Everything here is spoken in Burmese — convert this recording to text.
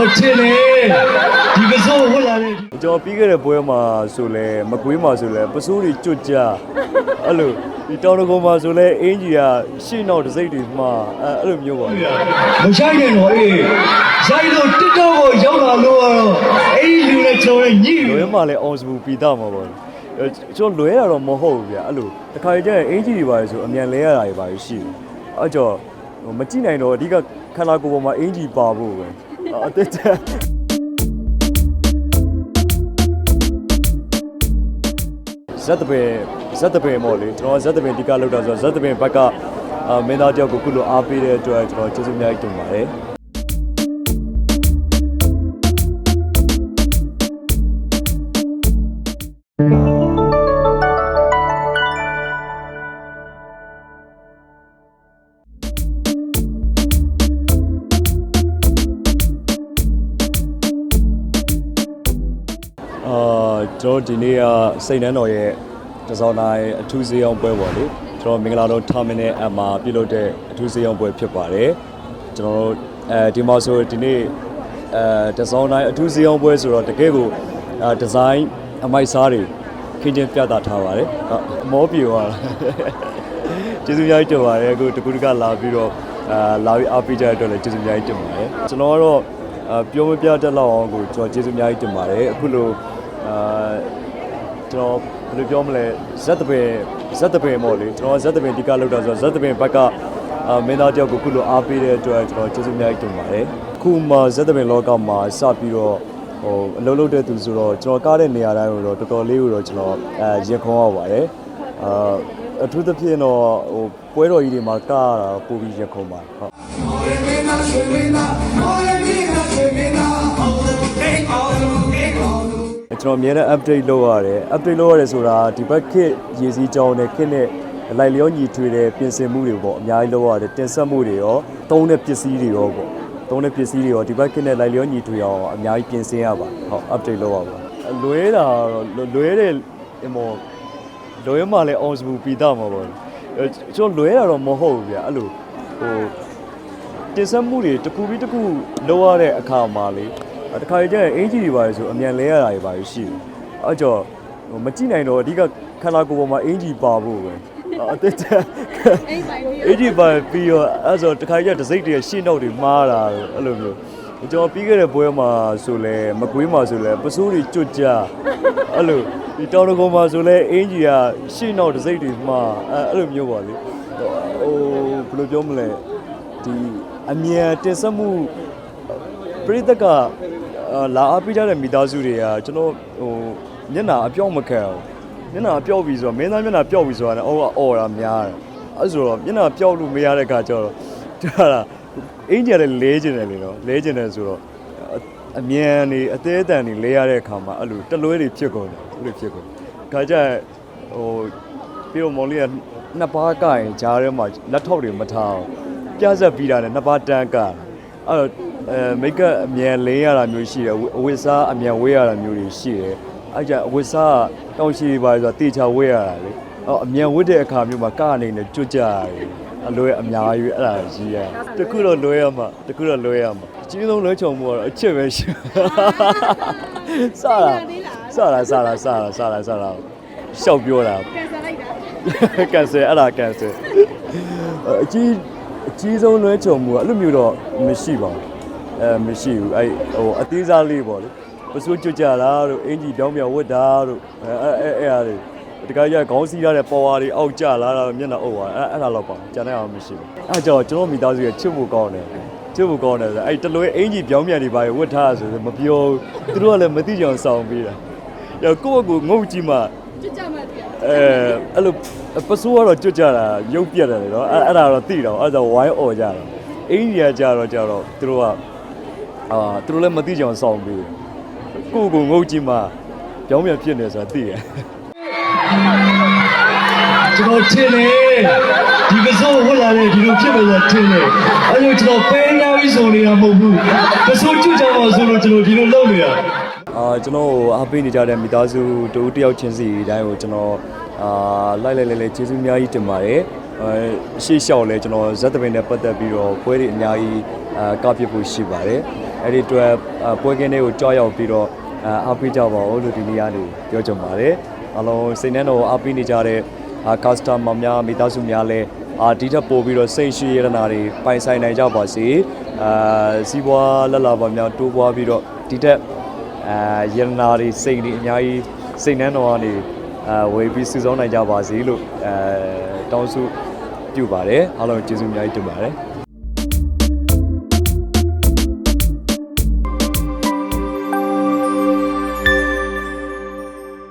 တော်ထင်တယ်ဒီကစိုးဝတ်လာတဲ့ကျွန်တော်ပြီးခဲ့တဲ့ပွဲမှာဆိုလဲမကွေးမှာဆိုလဲပစိုးတွေကျွတ်ကြအဲ့လိုဒီတောင်တကုံမှာဆိုလဲအင်ကြီးကရှေ့နောက်တစ်စိတ်တွေမှာအဲ့အဲ့လိုမျိုးပါမဆိုင်နဲ့တော့အေးဆိုင်လို့တစ်တော့ကိုရောက်လာလို့ကတော့အဲ့ဒီလူနဲ့ကျွန်တော်နဲ့ညှိလွဲလို့မှာလဲအောင်စပူပီတာမှာပေါ့အဲကျွန်တော်လွဲရတော့မဟုတ်ဘူးဗျအဲ့လိုတစ်ခါကျရင်အင်ကြီးတွေပါဆိုအမြန်လဲရတာတွေပါရှိတယ်အဲ့ကြောင့်မကြည့်နိုင်တော့အဓိကခန္ဓာကိုယ်ပေါ်မှာအင်ကြီးပါဖို့ပဲ အတက်တက်ဇက်တပင်ဇက်တပင်ပေါ့လေကျွန်တော်ဇက်တပင်ဒီကလောက်တာဆိုတော့ဇက်တပင်ဘက်ကအာမင်းသားတယောက်ကိုခုလိုအားပေးတဲ့အတွက်ကျွန်တော်ကျေးဇူးအများကြီးတင်ပါတယ် ကျွန်တော်ဒီနေ့ကစိတ်နှမ်းတော်ရဲ့တစောင်းတိုင်းအထူးဈေးအောင်ပွဲပေါ့လေကျွန်တော်မင်္ဂလာတော် terminal app မှာပြုလုပ်တဲ့အထူးဈေးအောင်ပွဲဖြစ်ပါတယ်ကျွန်တော်တို့အဲဒီမှာဆိုဒီနေ့အဲတစောင်းတိုင်းအထူးဈေးအောင်ပွဲဆိုတော့တကယ်ကိုအဲဒီဇိုင်းအမိုက်စားတွေခင်းချင်းပြသထားပါတယ်ဟုတ်မောပြေသွားတာကျေးဇူးများကြီးတင်ပါတယ်အခုတကူတကလာပြီးတော့အာလာပြီးအားပေးကြတဲ့အတွက်လည်းကျေးဇူးများကြီးတင်ပါတယ်ကျွန်တော်ကတော့အာပြောမပြတတ်လောက်အောင်ကိုကျွန်တော်ကျေးဇူးအများကြီးတင်ပါတယ်အခုလို အာကျွန်တော်ဘယ်လိုပြောမလဲဇက်တပင်ဇက်တပင်ပေါ့လေကျွန်တော်ဇက်တပင်ဒီကလောက်တာဆိုတော့ဇက်တပင်ဘက်ကအာမင်းသားတယောက်ကိုအခုလိုအားပေးတဲ့အတွက်ကျွန်တော်ကျေးဇူးအများကြီးတင်ပါတယ်အခုမှဇက်တပင်လောကမှာစပြီးတော့ဟိုအလုပ်လုပ်တဲ့သူဆိုတော့ကျွန်တော်ကားတဲ့နေရာတိုင်းကိုတော့တော်တော်လေးကိုတော့ကျွန်တော်အဲရင်ခုန်ရပါတယ်အာအထူးသဖြင့်တော့ဟိုပွဲတော်ကြီးတွေမှာကားရတာပိုပြီးရင်ခုန်ပါဟုတ် ကျွန်တော်အများနဲ့ update လုပ်ရတယ် update လုပ်ရတယ်ဆိုတာဒီဘက်ခစ်ရည်စည်းကြောင်းနဲ့ခစ်နဲ့လိုက်လျောညီထွေတဲ့ပြင်ဆင်မှုတွေပေါ့အများကြီးလုပ်ရတယ်တင်ဆက်မှုတွေရောသုံးတဲ့ပစ္စည်းတွေရောပေါ့သုံးတဲ့ပစ္စည်းတွေရောဒီဘက်ခစ်နဲ့လိုက်လျောညီထွေအောင်အများကြီးပြင်ဆင်ရပါဟုတ် update လုပ်ရပါလွဲတာတော့လွဲတဲ့ဟိုလွဲမှလည်း on sbu ပီတာမှာပေါ့အဲကျွန်တော်လွဲတာတော့မဟုတ်ဘူးဗျအဲ့လိုဟိုတင်ဆက်မှုတွေတစ်ခုပြီးတစ်ခုလုပ်ရတဲ့အခါမှာလေ တခါကျရင်အင်ဂျီတွေပါလေဆိုအမြန်လဲရတာတွေပါရှိတယ်။အဲ့ကြောင့်ဟိုမကြည့်နိုင်တော့အဓိကခန္ဓာကိုယ်ပေါ်မှာအင်ဂျီပါဖို့ပဲ။အတက်တက်အင်ဂျီပါပြီးတော့အဲ့ဆိုတခါကျတစ်စိတ်တည်းရှင်းတော့တွေမှားတာအဲ့လိုမျိုးကျွန်တော်ပြီးခဲ့တဲ့ပွဲမှာဆိုလဲမကွေးမှာဆိုလဲပစိုးတွေကျွတ်ကြအဲ့လိုဒီတောင်တကုံမှာဆိုလဲအင်ဂျီကရှင်းတော့တစ်စိတ်တွေမှားအဲ့လိုမျိုးပါလေဟိုဘယ်လိုပြောမလဲဒီအမြန်တင်ဆက်မှုပြိတ္တကအာ လာအားပေးကြတဲ့မိသားစုတွေကကျွန်တော်ဟိုမျက်နှာအပြောင်းမခံအောင်မျက်နှာအပြောက်ပြီဆိုတော့မင်းသားမျက်နှာပြောက်ပြီဆိုတာလည်းအောက်ကအော်တာများတယ်အဲဆိုတော့မျက်နှာပြောက်လို့မရတဲ့ခါကျတော့ဒါလားအင်ဂျီလည်းလဲကျင်တယ်လေနော်လဲကျင်တယ်ဆိုတော့အအမြန်နေအသေးအတန်နေလဲရတဲ့အခါမှာအဲ့လိုတလွဲတွေဖြစ်ကုန်တယ်အဲ့လိုဖြစ်ကုန်ခါကျရင်ဟိုပြီးတော့မောင်လေးကနှစ်ပါးကရင်ဂျားထဲမှာလက်ထောက်တွေမထားအောင်ပြဆက်ပြီးတာနဲ့နှစ်ပါးတန်းက အဲ့တော့အဲမိတ်ကအမြန်လင်းရတာမျိုးရှိတယ်အဝအဝတ်စားအမြန်ဝေးရတာမျိုးတွေရှိတယ်အဲ့ကြင့်အဝတ်စားကတောင်းရှိပါဆိုတာတေချာဝေးရတာလေအော်အမြန်ဝတ်တဲ့အခါမျိုးမှာကအနေနဲ့ကြွကြရတယ်အလွဲအများကြီးအဲ့ဒါကြီးရတခုတော့လွဲရမှာတခုတော့လွဲရမှာအကြီးဆုံးလွဲချုံမှုကတော့အချစ်ပဲရှိစတာစတာစတာစတာစတာစတာရှောက်ပြောတာကန်ဆယ်လိုက်တာကန်ဆယ်အဲ့ဒါကန်ဆယ်အကြီးအ ကြီးဆုံးလွဲချုံမှုကအဲ့လိုမျိုးတော့မရှိပါဘူးအဲမရှိဘူးအဲ့ဟိုအသေးစားလေးပေါ့လေပစိုးကျွတ်ကြတာတို့အင်ကြီးပြောင်းပြောင်းဝတ်တာတို့အဲအဲအဲအဲ့ဒါတွေတခါကျခေါင်းစည်းရတဲ့ပေါ်ဝါတွေအောက်ကျလာတာမျက်နှာအုပ်သွားအဲအဲ့ဒါတော့ပါကျန်တဲ့အောင်မရှိဘူးအဲကြောင့်ကျွန်တော်မိသားစုရဲ့ချစ်မှုကောင်းတယ်ချစ်မှုကောင်းတယ်ဆိုအဲ့တလွဲအင်ကြီးပြောင်းပြန်တွေပါဝတ်ထားဆိုမပြောဘူးသူတို့ကလည်းမသိကြအောင်စောင့်ပေးတာရောကိုယ့်အကူငုတ်ကြည့်မှကြွကြမှတရားအဲအဲ့လို ပစိုးကတော့ကြွကြတာရုပ်ပြတ်တယ်လေနော်အဲ့အဲ့ဒါတော့သိတော့အဲ့ဒါဝိုင်းអော်ကြတာအင်းကြီးကကြတော့ကြတော့သူတို့ကအာသူတို့လည်းမသိကြအောင်စောင့်ပြီးကိုကိုငုတ်ကြည့်မှပြောင်းပြန်ဖြစ်နေဆိုတာသိတယ်ကျွန်တော်ထင်တယ်ဒီကစိုးဝတ်လာတဲ့ဒီလိုဖြစ်မယ်ဆိုတော့ထင်တယ်အဲ့လိုကျွန်တော်ပဲနာပြီးဆိုနေတာမဟုတ်ဘူးကစိုးကျွတ်ကြပါဆိုလို့ကျွန်တော်ဒီလိုလုပ်နေတာအာကျွန်တော်ကိုအားပေးနေကြတဲ့မိသားစုတူတယောက်ချင်းစီတိုင်းကိုကျွန်တော် အာလိုက်လိုက်လိုက်လိုက်ကျေးဇူးအများကြီးတင်ပါတယ်အဲရှေ့လျှောက်လဲကျွန်တော်ဇက်သပင်နဲ့ပတ်သက်ပြီးတော့ပွဲတွေအများကြီးအာကပြစ်ဖို့ရှိပါတယ်အဲ့ဒီအတွက်အာပွဲကင်းတွေကိုကြောက်ရောက်ပြီးတော့အာအားပေးကြပါဦးလို့ဒီနေ့ကနေပြောချင်ပါတယ်အလုံးစိတ်နှံတော်အားပေးနေကြတဲ့အာကစတမာများမိသားစုများလဲအာဒီထက်ပိုပြီးတော့စိတ်ရှိရတနာတွေပိုင်ဆိုင်နိုင်ကြပါစေအာစီးပွားလက်လာပါများတိုးပွားပြီးတော့ဒီထက်အာရတနာတွေစိတ်တွေအများကြီးစိတ်နှံတော်ကနေ အဲဝေပြီးစုဆောင်းနိုင်ကြပါစေလို့အဲတောင်းစုပြုပါတယ်အားလုံးကျေးဇူးအများကြီးတင်ပါတယ်